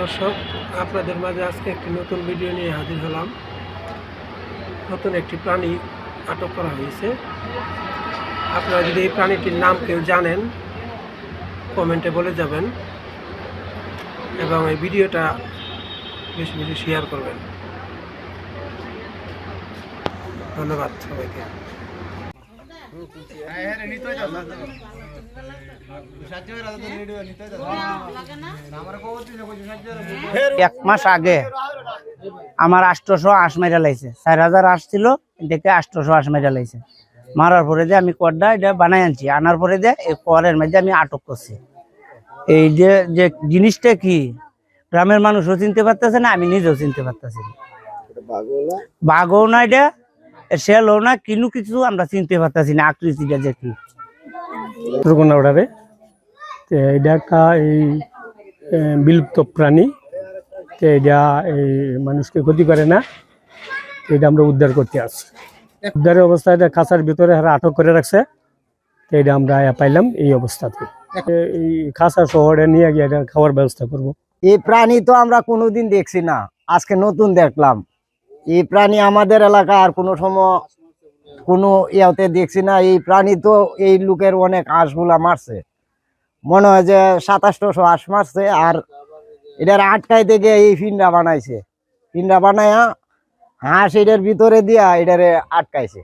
দর্শক, আপনাদের মাঝে আজকে একটি নতুন ভিডিও নিয়ে হাজির হলাম। নতুন একটি প্রাণী আটক করা হয়েছে। আপনারা যদি এই প্রাণীটির নাম কেউ জানেন, কমেন্টে বলে যাবেন এবং এই ভিডিওটা বেশি বেশি শেয়ার করবেন। ধন্যবাদ সবাইকে। এক মাস আগে আমার আষ্টশো আশ মেরা লাইছে। চার হাজার আশ ছিল, দেখে আষ্টশো আশ মেরা লাইছে। মারার পরে যে আমি কড্ডা এটা বানাই আনছি, আনার পরে যে এই করের মধ্যে আমি আটক করছি। এই যে যে জিনিসটা কি? গ্রামের মানুষও চিনতে পারতেছে না, আমি নিজেও চিনতে পারতেছি বাঘও না এটা শেলও না, কিনু কিছু আমরা চিনতে পারতেছি না, আকৃতিটা যে কি। ওড়ারে এটা একটা এই বিলুপ্ত প্রাণী। এটা এই মানুষকে ক্ষতি করে না। এটা আমরা উদ্ধার করতে আসছি। উদ্ধারের অবস্থায় এটা খাঁচার ভিতরে হারা আটক করে রাখছে। তো এটা আমরা পাইলাম এই অবস্থাতে। এই খাঁচা শহরে নিয়ে গিয়ে এটা খাওয়ার ব্যবস্থা করব। এই প্রাণী তো আমরা কোনোদিন দেখছি না। আজকে নতুন দেখলাম। এই প্রাণী আমাদের এলাকা আর কোনো সময় কোনো ইয়াতে দেখছি না, এই প্রাণী তো এই লোকের অনেক হাঁসগুলা মারছে। মনে হয় যে সাতাশশো হাঁস মারছে আর এটার আটকাই থেকে এই ফিন্ডা বানাইছে। ফিন্ডা বানায়া হাঁস এটার ভিতরে দিয়া এটারে আটকাইছে।